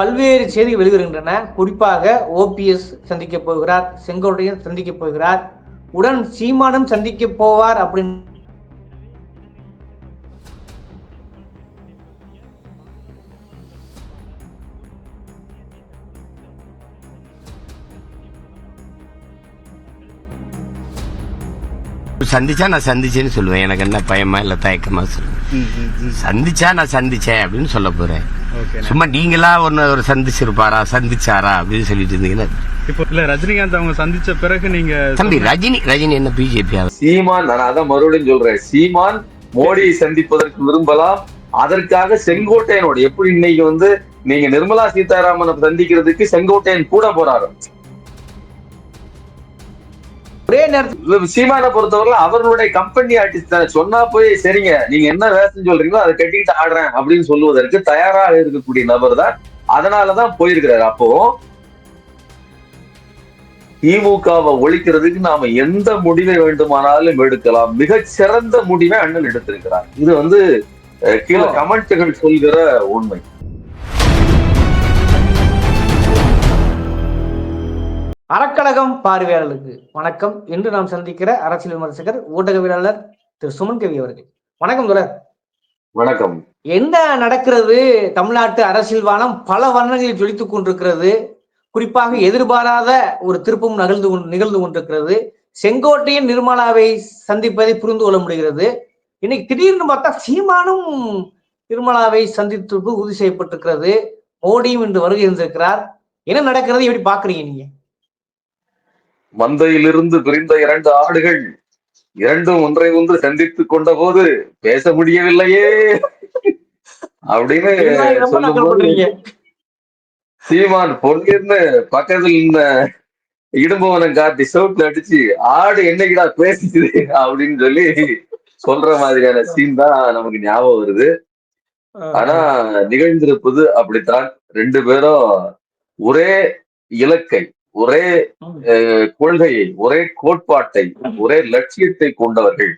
பல்வேறு செய்திகள் வெளிவருகின்றன. குறிப்பாக ஓபிஎஸ் சந்திக்க போகிறார் செங்கோட்டையன் சந்திக்க போகிறார் உடன் சீமானும் சந்திக்க போவார் அப்படின்னு சந்திச்சா நான் சந்திச்சேன்னு சொல்லுவேன். எனக்கு என்ன பயமா இல்ல தயக்கமா சொல்லுவேன். சந்திச்சா நான் சந்திச்சேன் அப்படின்னு சொல்ல போறேன். சும்மா நீங்களா ஒன்னு ஒரு சந்திச்சிருப்பாரா சந்திச்சாரா அப்படின்னு சொல்லிட்டு இருந்தீங்கன்னா இப்போ இல்ல ரஜினிகாந்த் அவங்க சந்திச்ச பிறகு நீங்க தம்பி ரஜினி ரஜினி என்ன பிஜேபி சீமான் நான் அதான் மறுபடியும் சொல்றேன். சீமான் மோடியை சந்திப்பதற்கு விரும்பலாம். அதற்காக செங்கோட்டையனோட எப்படி இன்னைக்கு வந்து நீங்க நிர்மலா சீதாராமனை சந்திக்கிறதுக்கு செங்கோட்டையன் கூட போறாரு? ஒரே நேரத்தில் சீமானை பொறுத்தவரை அவர்களுடைய கம்பெனி ஆர்டிஸ்ட் தானே. சொன்னா போய் சரிங்க நீங்க என்ன வேஷம் சொல்றீங்களோ அதை கட்டிக்கிட்டு ஆடுறேன் அப்படின்னு சொல்லுவதற்கு தயாராக இருக்கக்கூடிய நபர் தான். அதனாலதான் போயிருக்கிறாரு. அப்போ திமுகவை ஒழிக்கிறதுக்கு நாம எந்த முடிவை வேண்டுமானாலும் எடுக்கலாம். மிகச் சிறந்த முடிவை அண்ணன் எடுத்திருக்கிறார். இது வந்து கீழே. கமெண்ட்டுகள் சொல்கிற உண்மை. அறக்கழகம் பார்வையாளர்களுக்கு வணக்கம். இன்று நாம் சந்திக்கிற அரசியல் விமர்சகர் ஊடகவியலாளர் திரு சுமன் கவி அவர்கள். வணக்கம் தொடர் வணக்கம். என்ன நடக்கிறது? தமிழ்நாட்டு அரசியல் வானம் பல வண்ணங்களில் ஜொலித்துக் கொண்டிருக்கிறது. குறிப்பாக எதிர்பாராத ஒரு திருப்பம் நகழ்ந்து நிகழ்ந்து கொண்டிருக்கிறது. செங்கோட்டையன் நிர்மலாவை சந்திப்பதை புரிந்து கொள்ள முடிகிறது. இன்னைக்கு திடீர்னு பார்த்தா சீமானும் நிர்மலாவை சந்தித்து உறுதி செய்யப்பட்டிருக்கிறது. மோடியும் இன்று வருகை இருந்திருக்கிறார் என்ன நடக்கிறது? எப்படி பாக்குறீங்க நீங்க? மந்தையிலிருந்து பிரிந்த இரண்டு ஆடுகள் இரண்டும் ஒன்றை ஒன்று சந்தித்துக் கொண்ட போது பேச முடியவில்லையே அப்படின்னு சொல்லும்போது. சீமான் பொன்னின்னு பக்கத்துல இந்த இடும்பவனை காட்டி சவுட்ல அடிச்சு ஆடு என்னைக்குடா பேசிச்சு அப்படின்னு சொல்லி சொல்ற மாதிரியான சீன் தான் நமக்கு ஞாபகம் வருது. ஆனா நிகழ்ந்திருப்பது அப்படித்தான். ரெண்டு பேரும் ஒரே இலக்கை ஒரே கொள்கையை ஒரே கோட்பாட்டை ஒரே லட்சியத்தை கொண்டவர்கள்.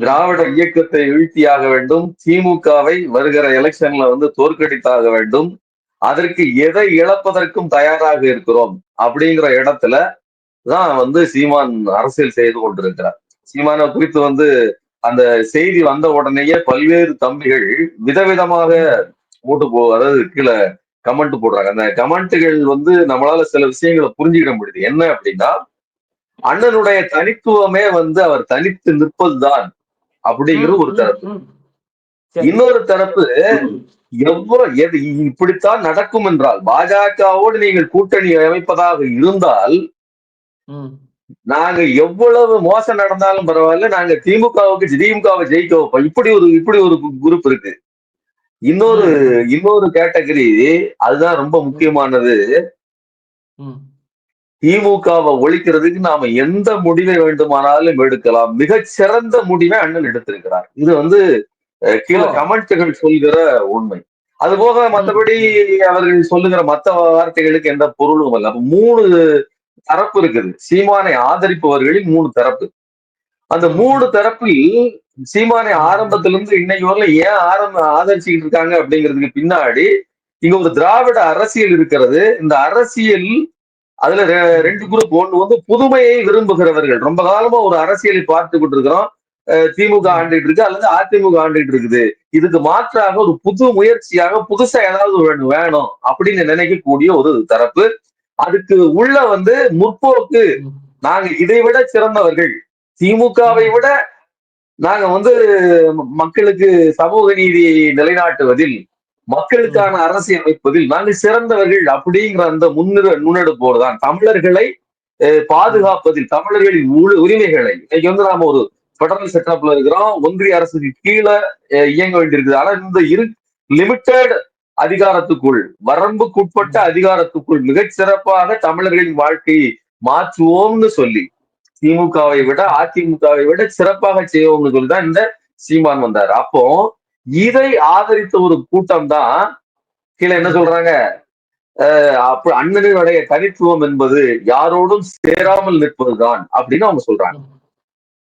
திராவிட இயக்கத்தை வீழ்த்தியாக வேண்டும். திமுகவை வருகிற எலெக்ஷன்ல வந்து தோற்கடித்தாக வேண்டும். அதற்கு எதை இழப்பதற்கும் தயாராக இருக்கிறோம் அப்படிங்கிற இடத்துல தான் வந்து சீமான் அரசியல் செய்து கொண்டிருக்கிறார். சீமானை குறித்து வந்து அந்த செய்தி வந்த உடனேயே பல்வேறு தம்பிகள் விதவிதமாக ஓட்டு போ அதாவது கீழே கமெண்ட் போடுறாங்க. அந்த கமெண்ட்டுகள் வந்து நம்மளால சில விஷயங்களை புரிஞ்சுக்கிட முடியுது. என்ன அப்படின்னா அண்ணனுடைய தனித்துவமே வந்து அவர் தனித்து நிற்பதுதான் அப்படிங்கிற ஒரு தரப்பு. இன்னொரு தரப்பு எவ்வளவு எது இப்படித்தான் நடக்கும் என்றால் பாஜகவோடு நீங்கள் கூட்டணி அமைப்பதாக இருந்தால். நாங்க எவ்வளவு மோசம் நடந்தாலும் பரவாயில்ல நாங்க திமுகவுக்கு திமுகவை ஜெயிக்க வைப்போம் இப்படி ஒரு இப்படி ஒரு குரூப் இருக்கு. இன்னொரு இன்னொரு கேட்டகரி அதுதான் ரொம்ப முக்கியமானது. திமுகவை ஒழிக்கிறதுக்கு நாம எந்த முடிவை வேண்டுமானாலும் எடுக்கலாம். மிகச் சிறந்த முடிவை அண்ணன் எடுத்திருக்கிறார். இது வந்து கீழே ஓ. கமெண்ட்டுகள் சொல்கிற உண்மை. அது போக மற்றபடி அவர்கள் சொல்லுகிற மத்த வார்த்தைகளுக்கு எந்த பொருளும் இல்லை அப்ப மூணு தரப்பு இருக்குது. சீமானை ஆதரிப்பவர்களில் மூணு தரப்பு. அந்த மூணு தரப்பில் சீமானை ஆரம்பத்திலிருந்து இன்னைக்கு வரல ஏன் ஆரம்ப ஆதரிச்சுக்கிட்டு இருக்காங்க அப்படிங்கிறதுக்கு பின்னாடி இங்க ஒரு திராவிட அரசியல் இருக்கிறது. இந்த அரசியல் அதுல ரெ- ரெண்டு குரூப் ஒன்று வந்து புதுமையை விரும்புகிறவர்கள். ரொம்ப காலமா ஒரு அரசியலை பார்த்து இருக்கிறோம் திமுக ஆண்டுகிட்டு இருக்கு அல்லது அதிமுக ஆண்டுகிட்டு இருக்குது. இதுக்கு மாற்றாக ஒரு புது முயற்சியாக புதுசா ஏதாவது வேணும் வேணும் அப்படின்னு நினைக்கக்கூடிய ஒரு தரப்பு. அதுக்கு உள்ள வந்து முற்போக்கு நாங்க இதை விட சிறந்தவர்கள். திமுகவை விட நாங்க வந்து மக்களுக்கு சமூக நீதியை நிலைநாட்டுவதில் மக்களுக்கான அரசை அமைப்பதில் நாங்கள் சிறந்தவர்கள் அப்படிங்கிற அந்த முன்னிற நுண்ணெடுப்போடு தான் தமிழர்களை பாதுகாப்பதில் தமிழர்களின் உரிமைகளை. இன்னைக்கு வந்து நாம ஒரு பெடரல் செட்டப்ல இருக்கிறோம். ஒன்றிய அரசுக்கு கீழே இயங்க வேண்டியிருக்குது. ஆனா இந்த இரு லிமிட்டெட் அதிகாரத்துக்குள் வரம்புக்குட்பட்ட அதிகாரத்துக்குள் மிகச் சிறப்பாக தமிழர்களின் வாழ்க்கையை மாற்றுவோம்னு சொல்லி திமுகவை விட அதிமுகவை விட சிறப்பாக செய்வோம்னு சொல்லி தான் இந்த சீமான் வந்தார். அப்போ இதை ஆதரித்த ஒரு கூட்டம் தான் கீழே என்ன சொல்றாங்க? அஹ் அண்ணனுடைய தனித்துவம் என்பது யாரோடும் சேராமல் நிற்பதுதான் அப்படின்னு அவங்க சொல்றாங்க.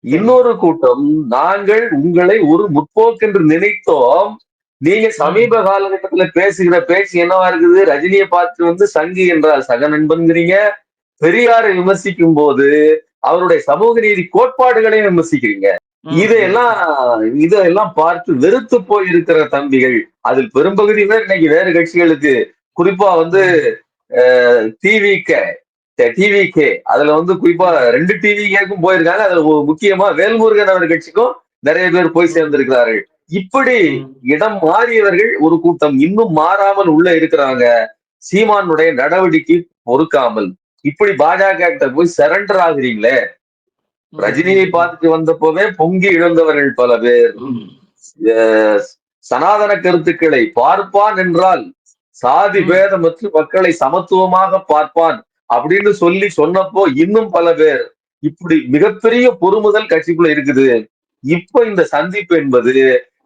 இன்னொரு கூட்டம் நாங்கள் உங்களை ஒரு முற்போக்கு என்று நினைத்தோம். நீங்க சமீப காலகட்டத்துல பேசுகிற பேச்சு என்னவா இருக்குது? ரஜினியை பார்த்து வந்து சங்கி என்றால் சக நண்பன்கிறீங்க. பெரியாரை விமர்சிக்கும் போது அவருடைய சமூக நீதி கோட்பாடுகளையும் விமர்சிக்கிறீங்க இதையெல்லாம் இதெல்லாம் பார்த்து வெறுத்து போய் இருக்கிற தம்பிகள் அதில் பெரும்பகுதி பேர் இன்னைக்கு வேறு கட்சிகளுக்கு குறிப்பா வந்து டிவிக டிவிகே அதுல வந்து குறிப்பா ரெண்டு டிவிகேக்கும் போயிருக்காங்க. அதுல முக்கியமா வேல்முருகன் அவர் கட்சிக்கும் நிறைய பேர் போய் சேர்ந்திருக்கிறார்கள். இப்படி இடம் மாறியவர்கள் ஒரு கூட்டம் இன்னும் மாறாமல் உள்ள இருக்கிறாங்க. சீமானுடைய நடவடிக்கை பொறுக்காமல். இப்படி பாஜக போய் சரண்டர் ஆகுறீங்களே? ரஜினியை பார்த்துட்டு வந்தப்போவே பொங்கி இழந்தவர்கள் பல பேர். சனாதன கருத்துக்களை பார்ப்பான் என்றால் சாதி பேதமற்று மக்களை சமத்துவமாக பார்ப்பான் அப்படின்னு சொல்லி சொன்னப்போ இன்னும் பல பேர் இப்படி மிகப்பெரிய பொறுமுதல் கட்சிக்குள்ள இருக்குது. இப்ப இந்த சந்திப்பு என்பது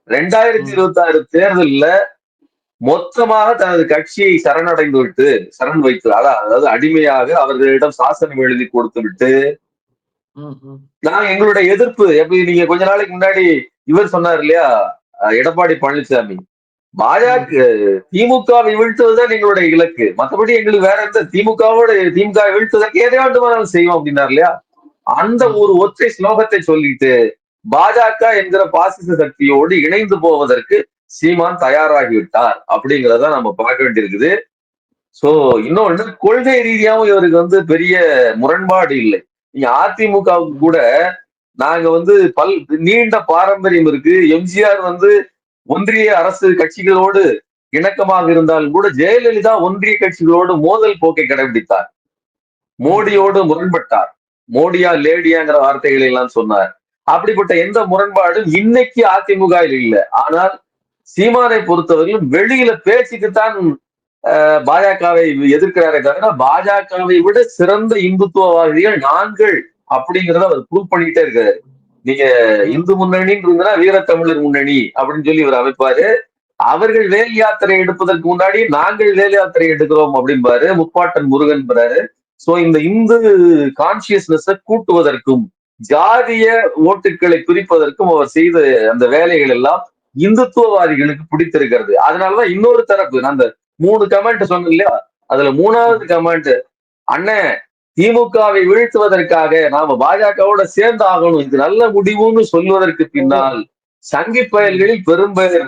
ரெண்டாயிரத்தி இருபத்தி ஆறு தேர்தல்ல மொத்தமாக தனது கட்சியை சரணடைந்து விட்டு சரண் வைத்து அதாவது அடிமையாக அவர்களிடம் சாசனம் எழுதி கொடுத்து விட்டு நான் எங்களுடைய எதிர்ப்பு எப்படி நீங்க கொஞ்ச நாளைக்கு முன்னாடி இவர் சொன்னார் இல்லையா எடப்பாடி பழனிசாமி பாஜக திமுகவை வீழ்த்துவதுதான் எங்களுடைய இலக்கு. மற்றபடி எங்களுக்கு வேற எந்த திமுகவோட திமுக வீழ்த்துவதற்கு எதை வேண்டுமானாலும் செய்வோம் அப்படின்னார் இல்லையா? அந்த ஒரு ஒற்றை ஸ்லோகத்தை சொல்லிட்டு பாஜக என்கிற பாசிச சக்தியோடு இணைந்து போவதற்கு சீமான் தயாராகிவிட்டார் அப்படிங்கிறத நம்ம பார்க்க வேண்டியிருக்குது. சோ இன்னொன்னு கொள்கை ரீதியாவும் இவருக்கு வந்து பெரிய முரண்பாடு இல்லை. நீங்க அதிமுகவுக்கு கூட நாங்க வந்து பல் நீண்ட பாரம்பரியம் இருக்கு. எம்ஜிஆர் வந்து ஒன்றிய அரசு கட்சிகளோடு இணக்கமாக இருந்தாலும் கூட ஜெயலலிதா ஒன்றிய கட்சிகளோடு மோதல் போக்கை கடைபிடித்தார். மோடியோடு முரண்பட்டார். மோடியா லேடியாங்கிற வார்த்தைகளை எல்லாம் சொன்னார். அப்படிப்பட்ட எந்த முரண்பாடும் இன்னைக்கு அதிமுக இல்லை. ஆனால் சீமானை பொறுத்தவரையிலும் வெளியில பேச்சுக்குத்தான் பாஜகவை எதிர்க்கிறாரே தவிர பாஜகவை விட சிறந்த இந்துத்துவவாதிகள் நாங்கள் அப்படிங்கிறத அவர் ப்ரூவ் பண்ணிட்டே இருக்காரு. நீங்க இந்து முன்னணின்னு வீரத்தமிழர் முன்னணி அப்படின்னு சொல்லி இவர் அமைப்பாரு. அவர்கள் வேல் யாத்திரை எடுப்பதற்கு முன்னாடி நாங்கள் வேல் யாத்திரை எடுக்கிறோம் அப்படின்பாரு முப்பாட்டன் முருகன் சோ இந்த இந்து கான்சியஸ்னஸ கூட்டுவதற்கும் ஜாதிய ஓட்டுக்களை பிரிப்பதற்கும் அவர் செய்த அந்த வேலைகள் எல்லாம் இந்துத்துவவாதிகளுக்கு பிடித்திருக்கிறது. அதனாலதான் இன்னொரு தரப்பு நான் அந்த மூணு கமெண்ட் சொன்னேன் இல்லையா? அதுல மூணாவது கமெண்ட் அண்ணன் திமுகவை வீழ்த்துவதற்காக நாம பாஜகவோட சேர்ந்து ஆகணும் இது நல்ல முடிவுன்னு சொல்வதற்கு பின்னால் சங்கி பயல்களில் பெரும்பெயர்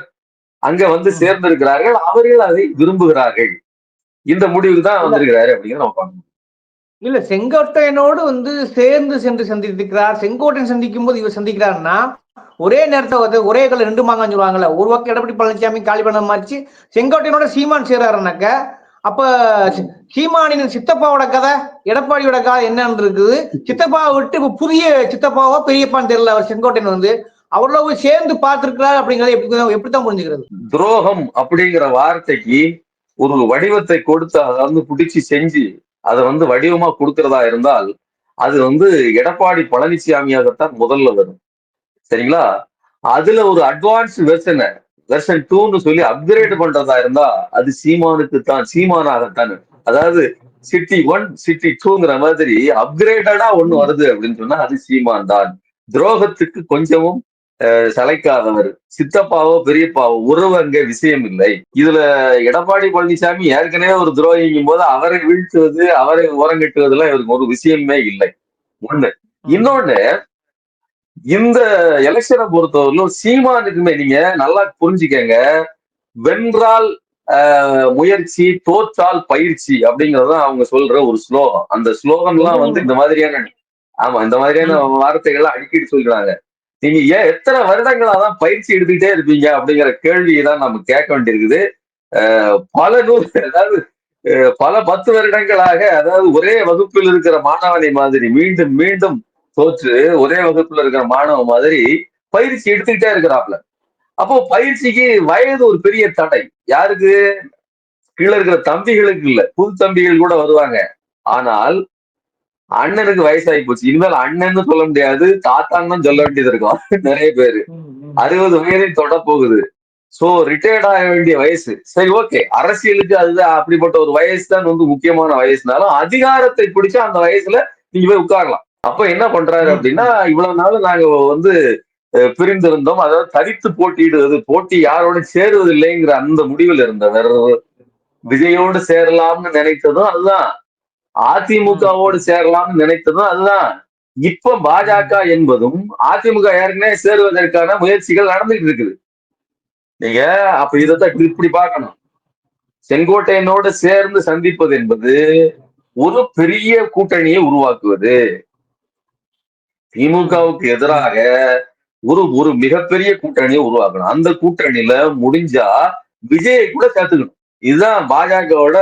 அங்க வந்து சேர்ந்திருக்கிறார்கள். அவர்கள் அதை விரும்புகிறார்கள். இந்த முடிவுக்கு தான் வந்திருக்கிறாரு அப்படிங்கிறத நம்ம பார்க்கணும். இல்ல செங்கோட்டையனோடு வந்து சேர்ந்து சென்று சந்தித்திருக்கிறார். செங்கோட்டையன் சந்திக்கும் போது இவர் சந்திக்கிறாருன்னா ஒரே நேரத்தை வந்து ஒரே கல்ல ரெண்டு மாங்கான்னு சொல்லுவாங்கல்ல ஒரு பக்கம் எடப்பாடி பழனிசாமி காலி பண்ண மாதிரி செங்கோட்டையனோட சீமான் சேர்றாருனாக்க அப்ப சீமானின் சித்தப்பாவோட கதை எடப்பாடியோட கதை என்னன்னு இருக்குது. சித்தப்பாவை விட்டு இப்ப புதிய சித்தப்பாவோ பெரியப்பான்னு தெரியல அவர் செங்கோட்டையன் வந்து. அவ்வளவு சேர்ந்து பார்த்திருக்கிறார் அப்படிங்கறத எப்படி எப்படித்தான் புரிஞ்சுக்கிறது? துரோகம் அப்படிங்கிற வார்த்தைக்கு ஒரு வடிவத்தை கொடுத்து அதை வந்து பிடிச்சி செஞ்சு அதை வந்து வடிவமா கொடுக்கறதா இருந்தால் அது வந்து எடப்பாடி பழனிசாமியாகத்தான் முதல்ல வரும். சரிங்களா? அதுல ஒரு அட்வான்ஸ் வெர்ஷனை வெர்ஷன் டூன்னு சொல்லி அப்கிரேட் பண்றதா இருந்தா அது சீமானுக்கு தான் சீமானாகத்தான். அதாவது சிட்டி ஒன் சிட்டி டூங்கிற மாதிரி அப்கிரேட்டடா ஒண்ணு வருது அப்படின்னு சொன்னா அது சீமான் தான். துரோகத்துக்கு கொஞ்சமும் சளைக்காதவர். சித்தப்பாவோ பெரியப்பாவோ உறவு விஷயம் இல்லை. இதுல எடப்பாடி பழனிசாமி ஏற்கனவே ஒரு துரோகிங்கும் போது அவரை வீழ்த்துவது அவரை ஓரங்கட்டுவதெல்லாம் இவருக்கு ஒரு விஷயமே இல்லை. ஒண்ணு. இன்னொன்னு இந்த எலெக்ஷனை பொறுத்தவரையிலும் சீமானுக்குமே நீங்க நல்லா புரிஞ்சுக்கங்க. வென்றால் முயற்சி தோற்றால் பயிற்சி அப்படிங்கறதுதான் அவங்க சொல்ற ஒரு ஸ்லோகம். அந்த ஸ்லோகன்லாம் வந்து இந்த மாதிரியான ஆமா இந்த மாதிரியான வார்த்தைகள்லாம் அடிக்கடி சொல்றாங்க. நீங்க ஏன் எத்தனை வருடங்களாதான் பயிற்சி எடுத்துக்கிட்டே இருப்பீங்க அப்படிங்கிற கேள்வியை தான் நம்ம கேட்க வேண்டியிருக்குது. பல நூறு அதாவது பல பத்து வருடங்களாக அதாவது ஒரே வகுப்பில் இருக்கிற மாணவனை மாதிரி மீண்டும் மீண்டும் தோற்று ஒரே வகுப்புல இருக்கிற மாணவ மாதிரி பயிற்சி எடுத்துக்கிட்டே இருக்கிறாப்ல. அப்போ பயிற்சிக்கு வயது ஒரு பெரிய தடை. யாருக்கு? கீழே இருக்கிற தம்பிகளுக்கு இல்ல. புது தம்பிகள் கூட வருவாங்க. ஆனால் அண்ணனுக்கு வயசாகி போச்சு. இனிமேல் அண்ணன்னு சொல்ல முடியாது தாத்தான்னு சொல்ல வேண்டியது இருக்கும். நிறைய பேரு. அறுபது வயதை தொட போகுது. சோ ரிட்டையர்ட் ஆக வேண்டிய வயசு. சரி ஓகே அரசியலுக்கு அதுதான் அப்படிப்பட்ட ஒரு வயசு தான் வந்து முக்கியமான வயசுனாலும் அதிகாரத்தை பிடிச்சா அந்த வயசுல நீங்க போய் உட்காரலாம். அப்ப என்ன பண்றாரு அப்படின்னா இவ்வளவு நாள் நாங்க வந்து பிரிந்திருந்தோம். அதாவது தரித்து போட்டியிடுவது போட்டி யாரோட சேருவதில்லைங்கிற அந்த முடிவில் இருந்தவர். விஜயோடு சேரலாம்னு நினைத்ததும் அதுதான். அதிமுகவோடு சேரலாம்னு நினைத்ததும் அதுதான். இப்ப பாஜக என்பதும் அதிமுக ஏற்கனவே சேருவதற்கான முயற்சிகள் நடந்துட்டு இருக்குது. நீங்க அப்ப இதைத்தான் இப்படி பார்க்கணும். செங்கோட்டையனோடு சேர்ந்து சந்திப்பது என்பது ஒரு பெரிய கூட்டணியை உருவாக்குவது. திமுகவுக்கு எதிராக ஒரு ஒரு மிகப்பெரிய கூட்டணியை உருவாக்கணும். அந்த கூட்டணியில முடிஞ்சா விஜயை கூட சேர்த்துக்கணும். இதுதான் பாஜகவோட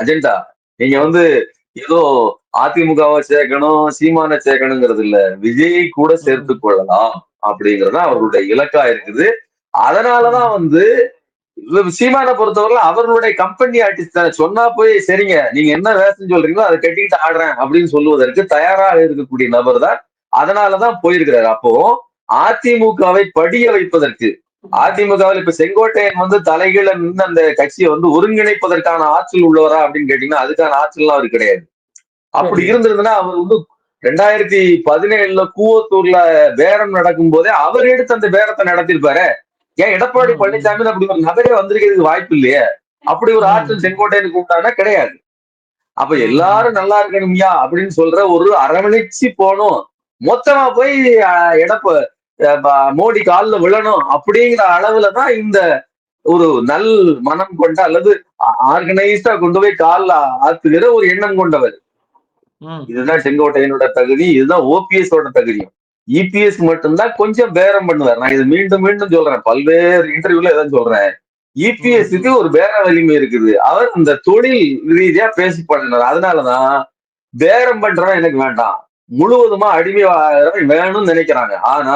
அஜெண்டா நீங்க வந்து ஏதோ அதிமுகவை சேர்க்கணும் சீமான சேர்க்கணுங்கிறது இல்ல. விஜயை கூட சேர்த்து கொள்ளலாம் அப்படிங்கறது அவருடைய அவர்களுடைய இலக்கா இருக்குது. அதனாலதான் வந்து சீமானை பொறுத்தவரை அவர்களுடைய கம்பெனி ஆர்டிஸ்ட் தானே. சொன்னா போய் சரிங்க நீங்க என்ன வேஷம் சொல்றீங்களோ அதை கட்டிக்கிட்டு ஆடுறேன் அப்படின்னு சொல்லுவதற்கு தயாராக இருக்கக்கூடிய நபர் தான் அதனாலதான் போயிருக்கிறாரு. அப்போ அதிமுகவை படிய வைப்பதற்கு அதிமுகவில் இப்ப செங்கோட்டையன் வந்து தலைகீழ நின்று அந்த கட்சியை வந்து ஒருங்கிணைப்பதற்கான ஆற்றல் உள்ளவரா அப்படின்னு கேட்டீங்கன்னா அதுக்கான ஆற்றல்லாம் அவர் கிடையாது. அப்படி இருந்திருந்ததுன்னா அவர் வந்து ரெண்டாயிரத்தி பதினேழுல கூவத்தூர்ல பேரம் நடக்கும் போதே அவர் எடுத்து அந்த பேரத்தை நடத்திருப்பாரு ஏன் எடப்பாடி பழனிசாமி அப்படி ஒரு நபரே வந்திருக்கிறதுக்கு வாய்ப்பு இல்லையே? அப்படி ஒரு ஆற்றல் செங்கோட்டையனுக்கு கூப்பிட்டானா கிடையாது. அப்ப எல்லாரும் நல்லா இருக்கணும்யா அப்படின்னு சொல்ற ஒரு அரவணைச்சு போகணும். மொத்தமா போய் எடப்ப மோடி கால்ல விழணும் அப்படிங்கிற அளவுல தான் இந்த ஒரு நல் மனம் கொண்ட அல்லது ஆர்கனைஸ்டா கொண்டு போய் கால்ல ஆத்துகிற ஒரு எண்ணம் கொண்டவர். இதுதான் செங்கோட்டையனோட தகுதி இதுதான் ஓபிஎஸ் ஓட தகுதியும் இபிஎஸ் மட்டும்தான் கொஞ்சம் பேரம் பண்ணுவார். நான் இது மீண்டும் மீண்டும் சொல்றேன். பல்வேறு இன்டர்வியூல இதான் சொல்றேன். இபிஎஸ்க்கு ஒரு பேர வலிமை இருக்குது. அவர் இந்த தொழில் ரீதியா பேசி பண்ணினார் அதனாலதான் பேரம் பண்றவன் எனக்கு வேண்டாம். முழுவதுமா அடிமை வேணும்னு நினைக்கிறாங்க. ஆனா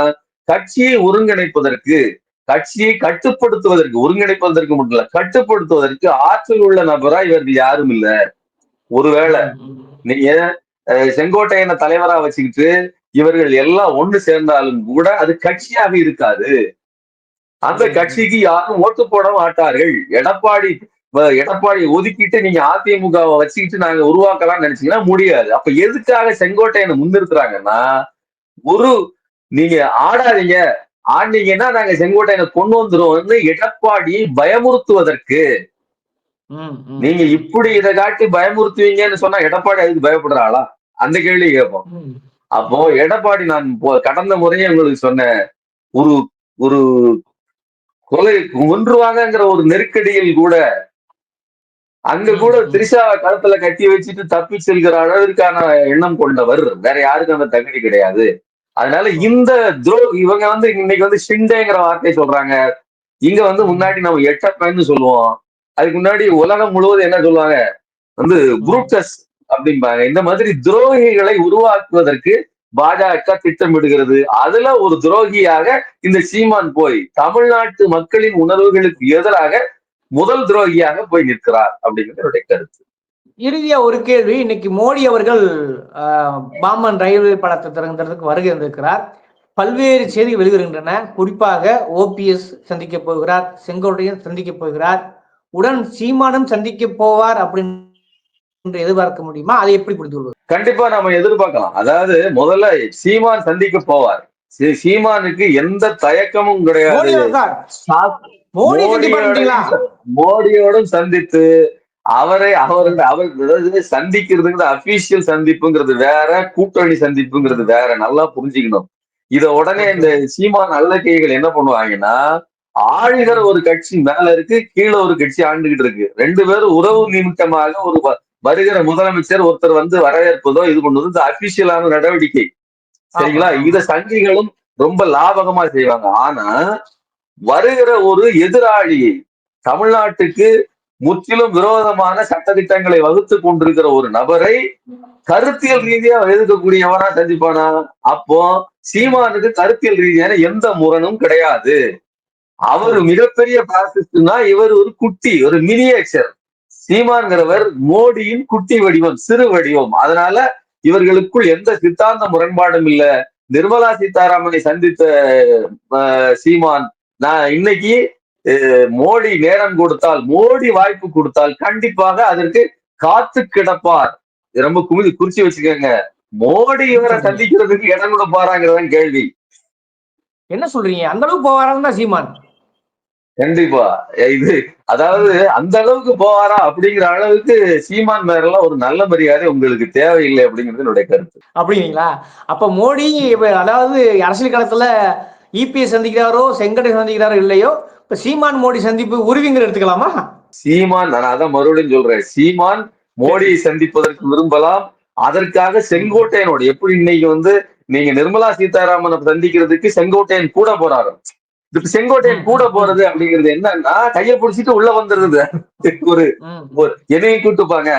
கட்சியை ஒருங்கிணைப்பதற்கு கட்சியை கட்டுப்படுத்துவதற்கு ஒருங்கிணைப்பதற்கு மட்டும் இல்ல கட்டுப்படுத்துவதற்கு ஆற்றல் உள்ள நபரா இவர் யாரும் இல்ல. ஒருவேளை நீங்க செங்கோட்டையனை தலைவரா வச்சுக்கிட்டு இவர்கள் எல்லாம் ஒண்ணு சேர்ந்தாலும் கூட அது கட்சியாக இருக்காது. அந்த கட்சிக்கு யாரும் ஓட்டு போட மாட்டார்கள். எடப்பாடி எடப்பாடியை ஒதுக்கிட்டு நீங்க அதிமுகவை வச்சுக்கிட்டு நாங்க உருவாக்கலாம் நினைச்சீங்கன்னா முடியாது. அப்ப எதுக்காக செங்கோட்டையனை முன்னிறுத்துறாங்கன்னா ஒரு நீங்க ஆடாதீங்க. ஆடினீங்கன்னா நாங்க செங்கோட்டையனை கொண்டு வந்துருவோம்னு எடப்பாடியை பயமுறுத்துவதற்கு. நீங்க இப்படி இதை காட்டி பயமுறுத்துவீங்கன்னு சொன்னா எடப்பாடி அதுக்கு பயப்படுறாளா? அந்த கேள்வி கேட்போம். அப்போ எடப்பாடி நான் கடந்த முறையே உங்களுக்கு சொன்னேன். ஒரு ஒரு கொலை கொன்றுவாங்கங்கிற ஒரு நெருக்கடியில் கூட அங்க கூட திரிஷா கழுத்துல கட்டி வச்சுட்டு தப்பி செல்கிற அளவிற்கான எண்ணம் கொண்டவர். வேற யாருக்கும் அந்த தகுதி கிடையாது. அதனால இந்த துரோ இவங்க வந்து இன்னைக்கு வந்து ஷிண்டேங்கிற வார்த்தையை சொல்றாங்க. இங்க வந்து முன்னாடி நம்ம எட்டப்பன்னு சொல்லுவோம். அதுக்கு முன்னாடி உலகம் முழுவதும் என்ன சொல்லுவாங்க? வந்து புரூட்டஸ் அப்படிம்பாங்க. இந்த மாதிரி துரோகிகளை உருவாக்குவதற்கு பாஜக திட்டமிடுகிறது. அதுல ஒரு துரோகியாக இந்த சீமான் போய் தமிழ்நாட்டு மக்களின் உணர்வுகளுக்கு எதிராக முதல் துரோகியாக போய் நிற்கிறார் அப்படிங்கிறது என்னுடைய கருத்து. இறுதியா ஒரு கேள்வி இன்னைக்கு மோடி அவர்கள் பாம்பன் ரயில்வே பாலத்தை திறந்ததுக்கு வருகை இருந்திருக்கிறார் பல்வேறு செய்திகள் வெளிவருகின்றன. குறிப்பாக ஓபிஎஸ் சந்திக்க போகிறார் செங்கோட்டையன் சந்திக்க போகிறார் உடன் சீமானும் சந்திக்க போவார் அப்படின்னு எதிர்பார்க்க முடியுமா? அதை எப்படி புரிந்து கொள்வது? கண்டிப்பா நம்ம எதிர்பார்க்கலாம். அதாவது முதல்ல சீமான் சந்திக்க போவார். சீமானுக்கு எந்த தயக்கமும் கிடையாது. மோடி மோடியோடும் சந்தித்து அவரை அவருடைய அவர் அதாவது சந்திக்கிறதுங்கிறது அபிஷியல் சந்திப்புங்கிறது வேற கூட்டணி சந்திப்புங்கிறது வேற. நல்லா புரிஞ்சுக்கணும். இத உடனே இந்த சீமான் அல்லக்கைகள் என்ன பண்ணுவாங்கன்னா ஆளுகிற ஒரு கட்சி மேல இருக்கு கீழே ஒரு கட்சி ஆண்டுகிட்டு இருக்கு. ரெண்டு பேரும் உறவு நிமித்தமாக ஒரு வருகிற முதலமைச்சர் ஒருத்தர் வந்து வரவேற்பதோ இது பண்ணுவதோ இந்த அபிஷியலான நடவடிக்கை. சரிங்களா. இத சங்கிகளும் ரொம்ப லாபகமா செய்வாங்க. ஆனா வருகிற ஒரு எதிராளியை தமிழ்நாட்டுக்கு முற்றிலும் விரோதமான சட்டதிட்டங்களை வகுத்து கொண்டிருக்கிற ஒரு நபரை கருத்தியல் ரீதியா எதிர்க்கக்கூடியவனா சந்திப்பானா? அப்போ சீமானுக்கு கருத்தியல் ரீதியான எந்த முரணும் கிடையாது. அவர் மிகப்பெரிய பாசிஸ்ட்னா இவர் ஒரு குட்டி ஒரு மினியேச்சர் சீமான்கிறவர் மோடியின் குட்டி வடிவம் சிறு வடிவம். அதனால இவர்களுக்குள் எந்த சித்தாந்த முரண்பாடும் இல்ல. நிர்மலா சீதாராமனை சந்தித்த அஹ், சீமான் நான் இன்னைக்கு மோடி நேரம் கொடுத்தால் மோடி வாய்ப்பு கொடுத்தால் கண்டிப்பாக அதற்கு காத்து கிடப்பார். ரொம்ப குமிதி குறிச்சு வச்சுக்கோங்க. மோடி இவரை சந்திக்கிறதுக்கு இடம் கொடுப்பாராங்கிறதான் கேள்வி. என்ன சொல்றீங்க? அந்த அளவுக்கு போவாரான்னு தான் சீமான். கண்டிப்பா. இது அதாவது அந்த அளவுக்கு போவாரா அப்படிங்கிற அளவுக்கு சீமான் மேலாம் ஒரு நல்ல மரியாதை உங்களுக்கு தேவையில்லை அப்படிங்கிறது என்னுடைய கருத்து. அப்படிங்களா? அப்ப மோடி அதாவது அரசியல் காலத்துல இபிஎஸ் சந்திக்கிறாரோ செங்கடை சந்திக்கிறாரோ இல்லையோ இப்ப சீமான் மோடி சந்திப்பு உருவிங்கிற எடுத்துக்கலாமா? சீமான் நான் அதான் மறுபடியும் சொல்றேன். சீமான் மோடியை சந்திப்பதற்கு விரும்பலாம். அதற்காக செங்கோட்டையனோட எப்படி இன்னைக்கு வந்து நீங்க நிர்மலா சீதாராமனை சந்திக்கிறதுக்கு செங்கோட்டையன் கூட போறாரு? இப்ப செங்கோட்டையன் கூட போறது அப்படிங்கிறது என்னன்னா கையை பிடிச்சிட்டு உள்ள வந்துருது. ஒரு என்னையும் கூட்டுப்பாங்க.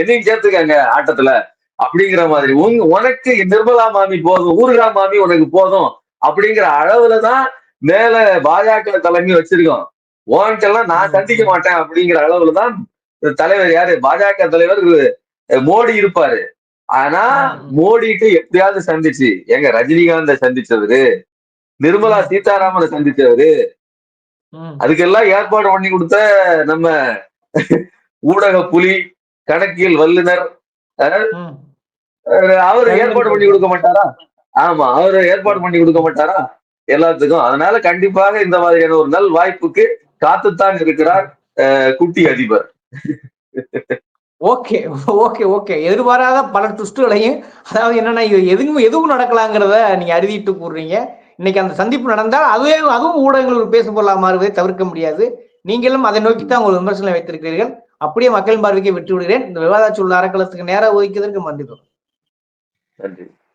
என்னையும் சேர்த்துக்காங்க ஆட்டத்துல. அப்படிங்கிற மாதிரி. உங்க உனக்கு நிர்மலா மாமி போதும் ஊருகா மாமி உனக்கு போதும். அப்படிங்கிற அளவுலதான் மேல பாஜக தலைமை வச்சிருக்கோம். உன்கிட்டலாம் நான் சந்திக்க மாட்டேன் அப்படிங்கிற அளவுலதான் தலைவர் யாரு? பாஜக தலைவர் மோடி இருப்பாரு. ஆனா மோடிட்டு எப்படியாவது சந்திச்சு எங்க ரஜினிகாந்த சந்திச்சவரு நிர்மலா சீதாராமனை சந்திச்சவரு. அதுக்கெல்லாம் ஏற்பாடு பண்ணி கொடுத்த நம்ம ஊடக புலி கணக்கியல் வல்லுனர் அவர் ஏற்பாடு பண்ணி கொடுக்க மாட்டாரா? ஆமா அவர் ஏற்பாடு பண்ணி கொடுக்க மாட்டாரா? எல்லாத்துக்கும். அதனால கண்டிப்பாக இந்த மாதிரியான ஒரு நல் வாய்ப்புக்கு காத்துத்தான் இருக்கிறார் குட்டி அதிபர். Okay okay okay. எதிர்பாராத பல ட்விஸ்டுகளையும் அதாவது என்னன்னா இது எதுவும் எதுவும் நடக்கலாங்கிறத நீங்க அறிவிட்டு கூறுறீங்க. இன்னைக்கு அந்த சந்திப்பு நடந்தால் அதுவே அதுவும் ஊடகங்கள் பேசு பொருளாக மாறுவதை தவிர்க்க முடியாது. நீங்களும் அதை நோக்கி தான் உங்கள் விமர்சனம் வைத்திருக்கிறீர்கள். அப்படியே மக்களின் பார்வைக்கு விட்டு விடுகிறேன் இந்த விவாத சொல்ல அறக்கலத்துக்கு நேரம் ஒதுக்கியதற்கு நன்றி நன்றி.